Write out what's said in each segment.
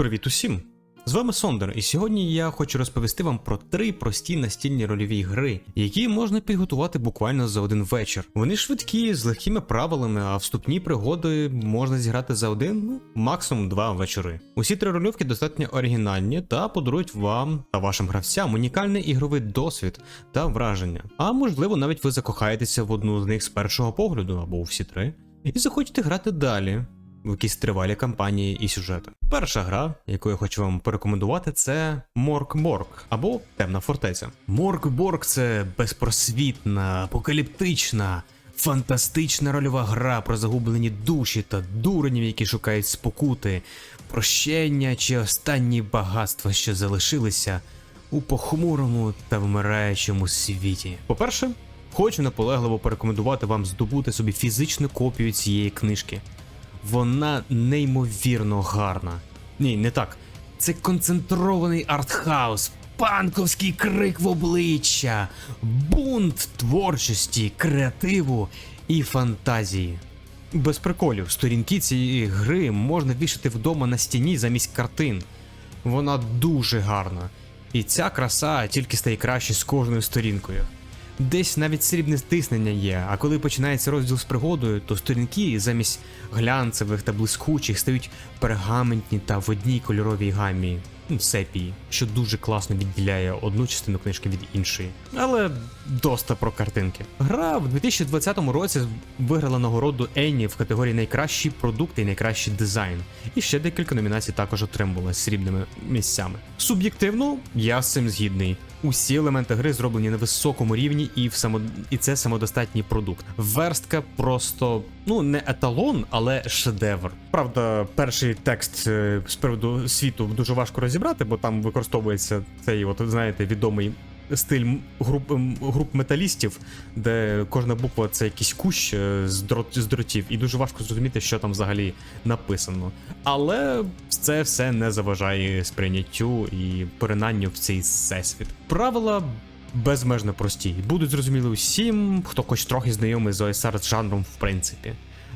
Привіт усім! З вами Сондер, і сьогодні я хочу розповісти вам про три прості настільні рольові гри, які можна підготувати буквально за один вечір. Вони швидкі, з легкими правилами, а вступні пригоди можна зіграти за один, ну максимум два вечори. Усі три рольовки достатньо оригінальні та подарують вам та вашим гравцям унікальний ігровий досвід та враження. А можливо, навіть ви закохаєтеся в одну з них з першого погляду або у всі три, і захочете грати далі в якісь тривалі кампанії і сюжети. Перша гра, яку я хочу вам порекомендувати, це Морк-Борг або Темна фортеця. Морк-Борг це безпросвітна, апокаліптична. Фантастична рольова гра про загублені душі та дуренів, які шукають спокути, прощення чи останні багатства, що залишилися у похмурому та вмираючому світі. По-перше, хочу наполегливо порекомендувати вам здобути собі фізичну копію цієї книжки. Вона неймовірно гарна. Ні, не так. Це концентрований артхаус, панковський крик в обличчя, бунт творчості, креативу і фантазії. Без приколів, сторінки цієї гри можна вішати вдома на стіні замість картин. Вона дуже гарна. І ця краса тільки стає краще з кожною сторінкою. Десь навіть срібне стиснення є, а коли починається розділ з пригодою, то сторінки замість глянцевих та блискучих стають пергаментні та в одній кольоровій гамі ну, сепії, що дуже класно відділяє одну частину книжки від іншої. Але доста про картинки. Гра в 2020 році виграла нагороду Енні в категорії найкращий продукт і найкращий дизайн. І ще декілька номінацій також отримувала срібними місцями. Суб'єктивно, я з цим згідний. Усі елементи гри зроблені на високому рівні, і в само... і це самодостатній продукт. Верстка просто ну не еталон, але шедевр. Правда, перший текст е, з приводу світу дуже важко розібрати, бо там використовується цей, от знаєте, відомий. Стиль груп, груп металістів, де кожна буква це якийсь кущ е, з, дрот, з дротів, і дуже важко зрозуміти, що там взагалі написано. Але це все не заважає сприйняттю і поринанню в цей всесвіт. Правила безмежно прості, будуть зрозуміли усім, хто хоч трохи знайомий з OSR з жанром в принципі.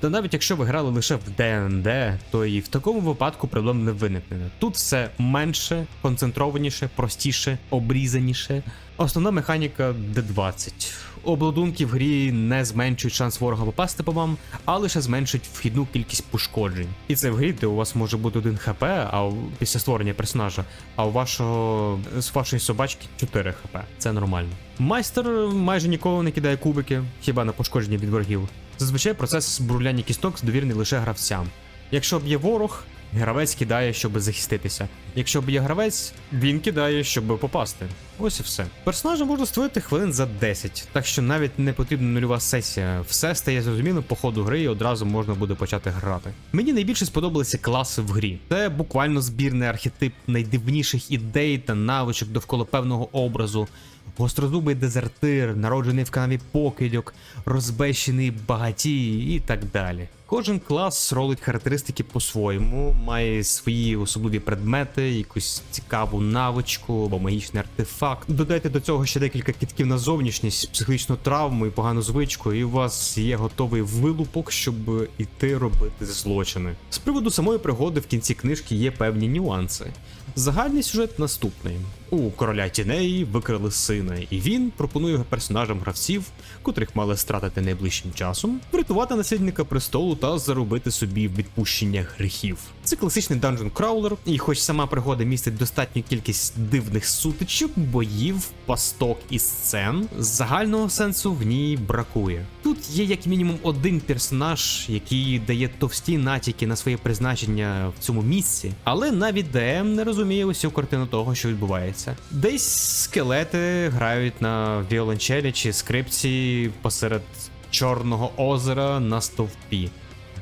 Та навіть якщо ви грали лише в ДНД, то і в такому випадку проблем не виникне. Тут все менше, концентрованіше, простіше, обрізаніше. Основна механіка D20. Обладунки в грі не зменшують шанс ворога попасти по вам, а лише зменшують вхідну кількість пошкоджень. І це в грі, де у вас може бути один хп, а після створення персонажа, а у вашого з вашої собачки 4 хп. Це нормально. Майстер майже ніколи не кидає кубики, хіба на пошкодження від ворогів. Зазвичай процес збруляння кісток довірний лише гравцям. Якщо б'є ворог, гравець кидає, щоб захиститися. Якщо б'є гравець, він кидає, щоб попасти. Ось і все. Персонажа можна створити хвилин за 10, так що навіть не потрібна нульова сесія. Все стає зрозумілим по ходу гри і одразу можна буде почати грати. Мені найбільше сподобалися класи в грі. Це буквально збірний архетип найдивніших ідей та навичок довкола певного образу. Гострозубий дезертир, народжений в канаві покидьок, розбещений багатій і так далі. Кожен клас ролить характеристики по-своєму, має свої особливі предмети, якусь цікаву навичку або магічний артефакт. Додайте до цього ще декілька кітків на зовнішність, психологічну травму і погану звичку, і у вас є готовий вилупок, щоб іти робити злочини. З приводу самої пригоди в кінці книжки є певні нюанси. Загальний сюжет наступний: у короля тіней викрили сина, і він пропонує персонажам гравців, котрих мали стратити найближчим часом, врятувати наслідника престолу та заробити собі відпущення гріхів. Це класичний данжен краулер, і хоч сама пригода містить достатню кількість дивних сутичок, боїв, пасток і сцен, загального сенсу в ній бракує. Тут є як мінімум один персонаж, який дає товсті натяки на своє призначення в цьому місці, але навіть ДМ не розуміє усю картину того, що відбувається. Десь скелети грають на віолончелі чи скрипці посеред Чорного озера на стовпі.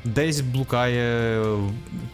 Десь блукає в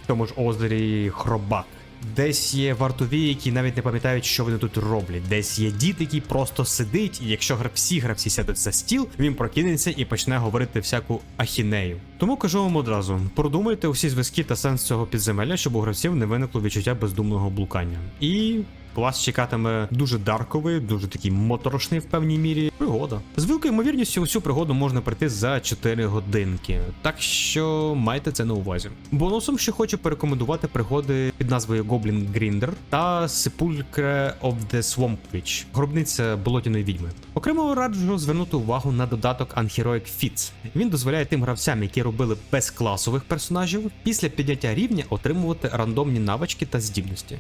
тому ж озері хробак. Десь є вартові, які навіть не пам'ятають, що вони тут роблять. Десь є дід, який просто сидить, і якщо всі гравці сядуть за стіл, він прокинеться і почне говорити всяку ахінею. Тому кажу вам одразу: продумайте усі зв'язки та сенс цього підземелля, щоб у гравців не виникло відчуття бездумного блукання. І Вас чекатиме дуже дарковий, дуже такий моторошний в певній мірі пригода. З великою ймовірністю усю пригоду можна пройти за 4 годинки, так що майте це на увазі. Бонусом ще хочу порекомендувати пригоди під назвою Goblin Grinder та Sepulchre of the Swamp Witch, гробниця болотяної відьми. Окремо раджу звернути увагу на додаток Unheroic Feats. Він дозволяє тим гравцям, які робили без класових персонажів, після підняття рівня отримувати рандомні навички та здібності.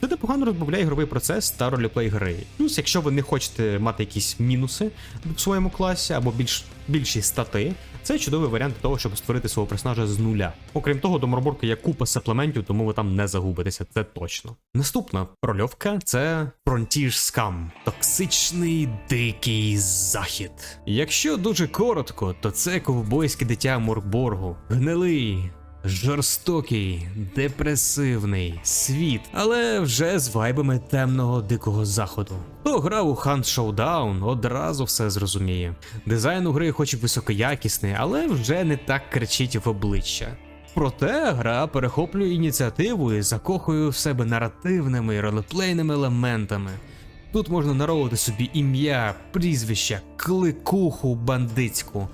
Це непогано розбавляє ігровий процес та роліплей гри. Плюс, якщо ви не хочете мати якісь мінуси в своєму класі або більш більші стати, це чудовий варіант того, щоб створити свого персонажа з нуля. Окрім того, до Морборка є купа саплементів, тому ви там не загубитеся, це точно. Наступна рольовка це Frontier скам, Токсичний дикий захід. Якщо дуже коротко, то це ковбойське дитя Морборгу, Гнилий, Жорстокий, депресивний світ, але вже з вайбами темного дикого заходу. Хто грав у Hunt Showdown, одразу все зрозуміє. Дизайн у гри хоч і високоякісний, але вже не так кричить в обличчя. Проте гра перехоплює ініціативу і закохує в себе наративними і ролеплейними елементами. Тут можна наровувати собі ім'я, прізвища, кликуху бандитську,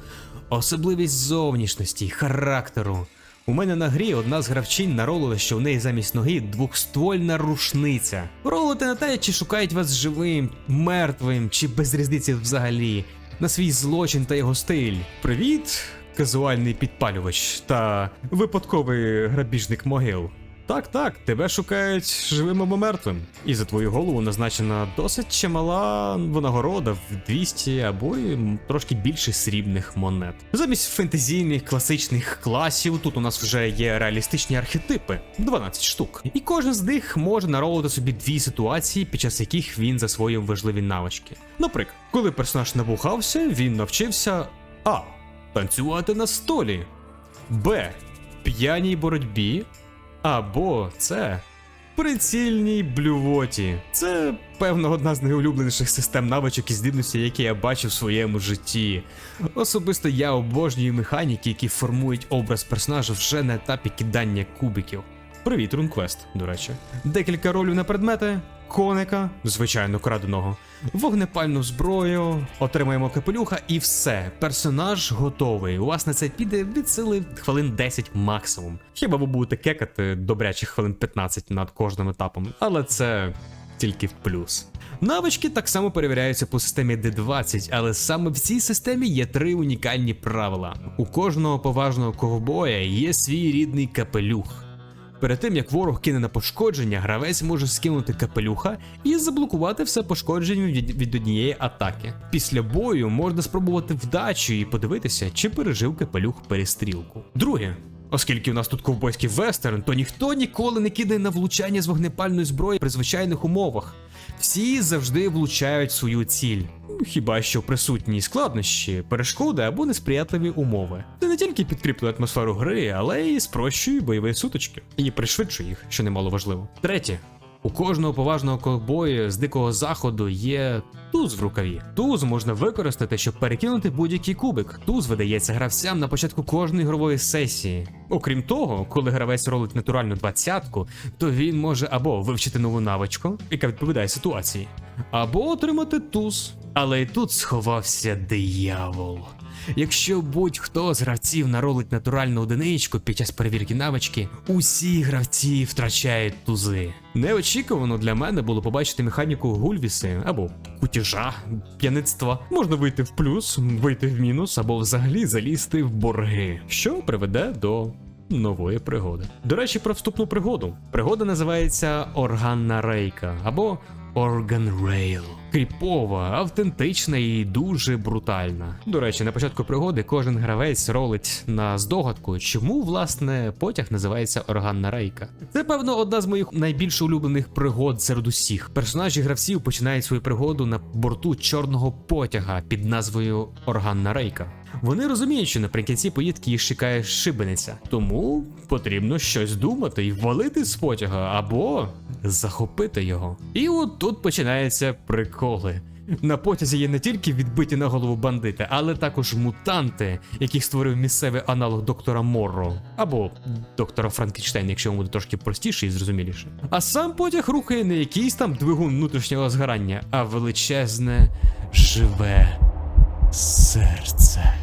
особливість зовнішності, характеру. У мене на грі одна з гравчинь наролила, що в неї замість ноги двохствольна рушниця. Ролити на те, чи шукають вас живим, мертвим, чи без різниці взагалі, на свій злочин та його стиль. Привіт, казуальний підпалювач та випадковий грабіжник могил. Так, так, тебе шукають живим або мертвим. І за твою голову назначена досить чимала винагорода в 200 або й трошки більше срібних монет. Замість фентезійних класичних класів тут у нас вже є реалістичні архетипи 12 штук. І кожен з них може наролити собі дві ситуації, під час яких він засвоїв важливі навички. Наприклад, коли персонаж набухався, він навчився А. Танцювати на столі. Б. П'яній боротьбі. Або це прицільній блювоті. Це, певно, одна з найулюбленіших систем навичок і здібностей, які я бачив в своєму житті. Особисто я обожнюю механіки, які формують образ персонажа вже на етапі кидання кубиків. Привіт, Рунквест, до речі. Декілька ролів на предмети, коника, звичайно, краденого, вогнепальну зброю, отримаємо капелюха і все. Персонаж готовий. У вас на це піде від сили хвилин 10 максимум. Хіба ви будете кекати добрячих хвилин 15 над кожним етапом, але це тільки в плюс. Навички так само перевіряються по системі D20, але саме в цій системі є три унікальні правила. У кожного поважного ковбоя є свій рідний капелюх. Перед тим як ворог кине на пошкодження, гравець може скинути капелюха і заблокувати все пошкодження від, однієї атаки. Після бою можна спробувати вдачу і подивитися, чи пережив капелюх перестрілку. Друге. Оскільки у нас тут ковбойський вестерн, то ніхто ніколи не кидає на влучання з вогнепальної зброї при звичайних умовах. Всі завжди влучають свою ціль. Хіба що присутні складнощі, перешкоди або несприятливі умови. Це не тільки підкріплює атмосферу гри, але й спрощує бойові сутички і пришвидшує їх, що немало важливо. Третє. У кожного поважного ковбою з дикого заходу є туз в рукаві. Туз можна використати, щоб перекинути будь-який кубик. Туз видається гравцям на початку кожної ігрової сесії. Окрім того, коли гравець ролить натуральну двадцятку, то він може або вивчити нову навичку, яка відповідає ситуації, або отримати туз. Але і тут сховався диявол. Якщо будь-хто з гравців наролить натуральну одиничку під час перевірки навички, усі гравці втрачають тузи. Неочікувано для мене було побачити механіку гульвіси або кутіжа, п'яництва. Можна вийти в плюс, вийти в мінус або взагалі залізти в борги, що приведе до нової пригоди. До речі, про вступну пригоду. Пригода називається Органна Рейка або Organ Rail. Кріпова, автентична і дуже брутальна. До речі, на початку пригоди кожен гравець ролить на здогадку, чому власне потяг називається Органна Рейка. Це певно одна з моїх найбільш улюблених пригод серед усіх. Персонажі гравців починають свою пригоду на борту чорного потяга під назвою Органна Рейка. Вони розуміють, що наприкінці поїздки їх чекає шибениця, тому потрібно щось думати і валити з потяга або захопити його. І от тут починаються приколи. На потязі є не тільки відбиті на голову бандити, але також мутанти, яких створив місцевий аналог доктора Морро або доктора Франкенштейна, якщо йому буде трошки простіше і зрозуміліше. А сам потяг рухає не якийсь там двигун внутрішнього згорання, а величезне живе серце.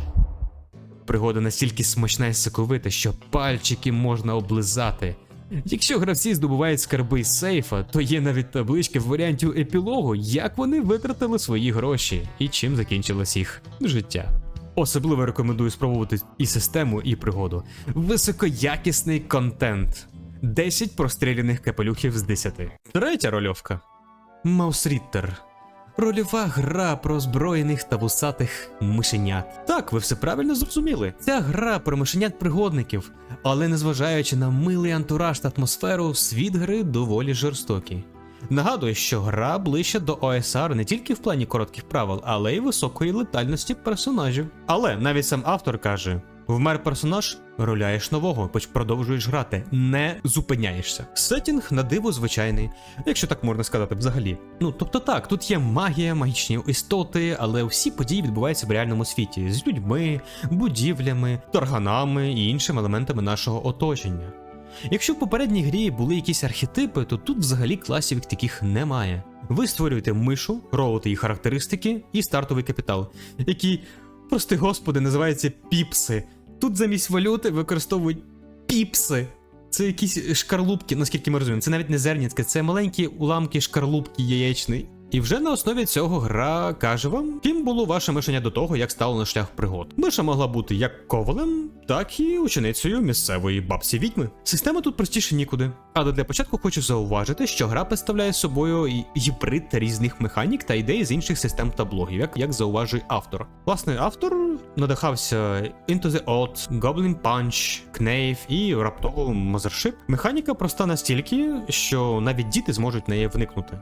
Пригода настільки смачна і соковита, що пальчики можна облизати. Якщо гравці здобувають скарби з сейфа, то є навіть таблички в варіанті епілогу, як вони витратили свої гроші і чим закінчилось їх життя. Особливо рекомендую спробувати і систему, і пригоду. Високоякісний контент. 10 простріляних капелюхів з 10. Третя рольовка. Маусріттер. Рольова гра про озброєних та вусатих мишенят. Так, ви все правильно зрозуміли. Ця гра про мишенят-пригодників, але незважаючи на милий антураж та атмосферу, світ гри доволі жорстокий. Нагадую, що гра ближче до ОСР не тільки в плані коротких правил, але й високої летальності персонажів. Але навіть сам автор каже: вмер персонаж, роляєш нового, поч продовжуєш грати, не зупиняєшся. Сетінг на диво звичайний, якщо так можна сказати взагалі. Ну тобто так, тут є магія, магічні істоти, але всі події відбуваються в реальному світі з людьми, будівлями, тарганами і іншими елементами нашого оточення. Якщо в попередній грі були якісь архетипи, то тут взагалі класів таких немає. Ви створюєте мишу, ролите її характеристики і стартовий капітал, які, прости господи, називаються піпси. Тут замість валюти використовують піпси. Це якісь шкарлупки, наскільки ми розуміємо. Це навіть не зернятки, це маленькі уламки шкарлупки яєчної. І вже на основі цього гра каже вам, ким було ваше мишення до того, як стало на шлях пригод. Миша могла бути як ковалем, так і ученицею місцевої бабці відьми. Система тут простіше нікуди. Але для початку хочу зауважити, що гра представляє собою гібрид різних механік та ідей з інших систем та блогів, як, як зауважує автор. Власне, автор надихався Into the Odd, Goblin Punch, Knave і раптово Mothership. Механіка проста настільки, що навіть діти зможуть в неї вникнути.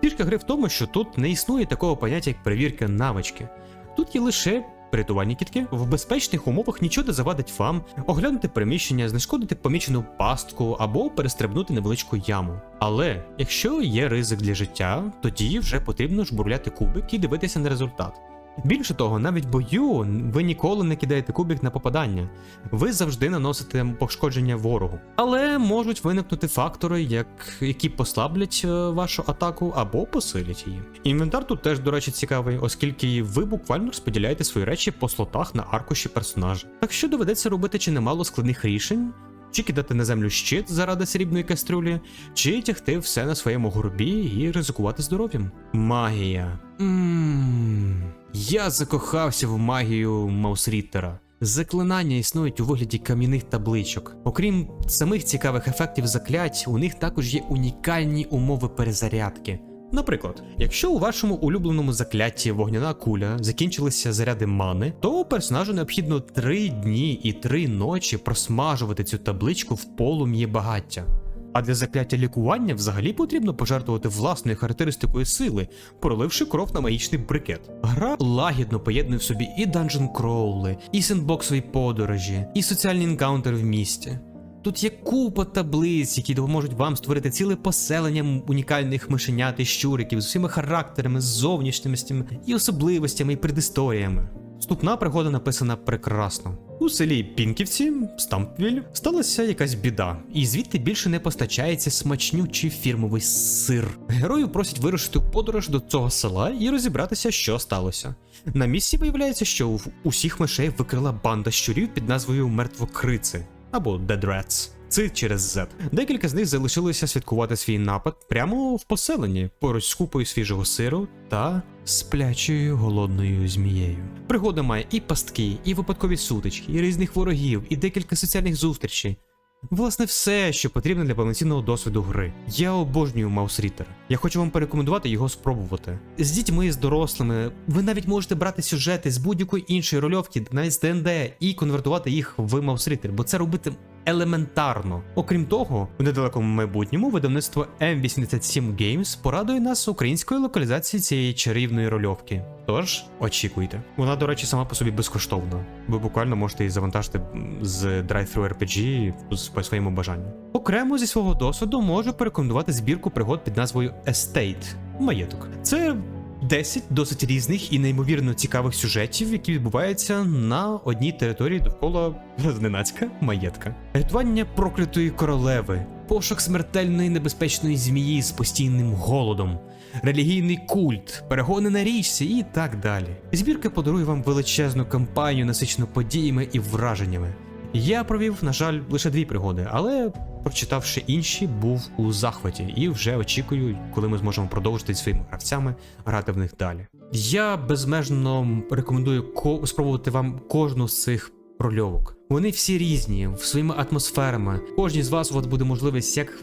Фішка гри в тому, що тут не існує такого поняття, як перевірка навички. Тут є лише рятувальні кітки. В безпечних умовах нічого не завадить вам оглянути приміщення, знешкодити помічену пастку або перестрибнути невеличку яму. Але якщо є ризик для життя, тоді вже потрібно жбурляти кубик і дивитися на результат. Більше того, навіть в бою ви ніколи не кидаєте кубик на попадання, ви завжди наносите пошкодження ворогу. Але можуть виникнути фактори, як, які послаблять е, вашу атаку або посилять її. Інвентар тут теж, до речі, цікавий, оскільки ви буквально розподіляєте свої речі по слотах на аркуші персонажа. Так що доведеться робити чи немало складних рішень. Чи кидати на землю щит заради срібної кастрюлі, чи тягти все на своєму горбі і ризикувати здоров'ям. Магія. Ммм. Я закохався в магію Маусріттера. Заклинання існують у вигляді кам'яних табличок. Окрім самих цікавих ефектів заклять, у них також є унікальні умови перезарядки. Наприклад, якщо у вашому улюбленому закляті вогняна куля закінчилися заряди мани, то персонажу необхідно 3 дні і 3 ночі просмажувати цю табличку в полум'ї багаття. А для закляття лікування взагалі потрібно пожертвувати власною характеристикою сили, проливши кров на магічний брикет. Гра лагідно поєднує в собі і данжен кроули, і сендбоксові подорожі, і соціальні енкаунтери в місті. Тут є купа таблиць, які допоможуть вам створити ціле поселення унікальних мишенят і щуриків з усіма характерами, зовнішністями і особливостями і предісторіями. Вступна пригода написана прекрасно. У селі Пінківці, Стампвіль, сталася якась біда, і звідти більше не постачається смачнючий фірмовий сир. Герою просять вирушити в подорож до цього села і розібратися, що сталося. На місці виявляється, що усіх мишей викрила банда щурів під назвою Мертвокрици або Dead Rats. Це через Z. Декілька з них залишилися святкувати свій напад прямо в поселенні поруч з купою свіжого сиру та сплячою голодною змією. Пригода має і пастки, і випадкові сутички, і різних ворогів, і декілька соціальних зустрічей. Власне, все, що потрібно для повноцінного досвіду гри. Я обожнюю Маусрітер. Я хочу вам порекомендувати його спробувати. З дітьми, з дорослими, ви навіть можете брати сюжети з будь-якої іншої рольовки, навіть з ДНД, і конвертувати їх в Маусрітер, бо це робити елементарно. Окрім того, у недалекому майбутньому видавництво M87 Games порадує нас українською локалізацією цієї чарівної рольовки. Тож очікуйте. Вона, до речі, сама по собі безкоштовна. Ви буквально можете її завантажити з Drive-Thru RPG по своєму бажанню. Окремо зі свого досвіду можу порекомендувати збірку пригод під назвою Estate маєток. Це 10 досить різних і неймовірно цікавих сюжетів, які відбуваються на одній території довкола зненацька маєтка. Рятування проклятої королеви, пошук смертельної небезпечної змії з постійним голодом, релігійний культ, перегони на річці і так далі. Збірка подарує вам величезну кампанію, насичену подіями і враженнями. Я провів, на жаль, лише дві пригоди, але прочитавши інші, був у захваті і вже очікую, коли ми зможемо продовжити своїми гравцями грати в них далі. Я безмежно рекомендую ко- спробувати вам кожну з цих рольовок. Вони всі різні, своїми атмосферами. Кожній з вас от буде можливість як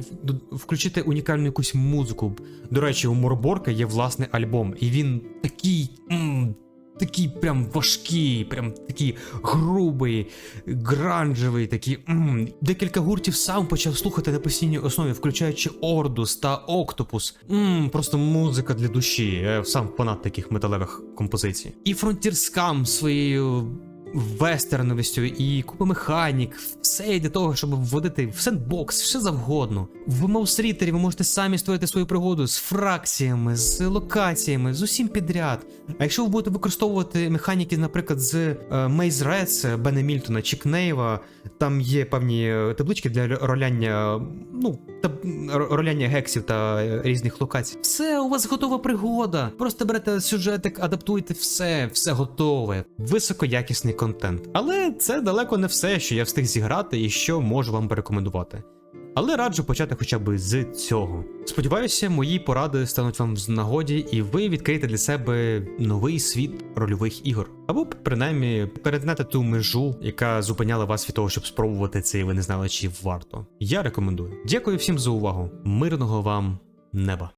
включити унікальну якусь музику. До речі, у Морборка є власний альбом, і він такий. м, Такий прям важкий, прям такий грубий, гранжевий, такий. м Декілька гуртів сам почав слухати на постійній основі, включаючи Ордус та Октопус. м Просто музика для душі. Я сам фанат таких металевих композицій. І Frontier своєю вестерновістю і купа механік, все йде того, щоб вводити в сендбокс, все завгодно. В Маусрітері ви можете самі створити свою пригоду з фракціями, з локаціями, з усім підряд. А якщо ви будете використовувати механіки, наприклад, з е, Maze Reds, Бена Мільтона чи Кнейва, там є певні е, таблички для роляння, ну, та, роляння гексів та е, різних локацій. Все, у вас готова пригода. Просто берете сюжетик, адаптуйте все, все готове. Високоякісний контент. Але це далеко не все, що я встиг зіграти і що можу вам порекомендувати. Але раджу почати хоча б з цього. Сподіваюся, мої поради стануть вам в нагоді, і ви відкриєте для себе новий світ рольових ігор. Або принаймні перетнете ту межу, яка зупиняла вас від того, щоб спробувати це, і ви не знали, чи варто. Я рекомендую. Дякую всім за увагу. Мирного вам неба.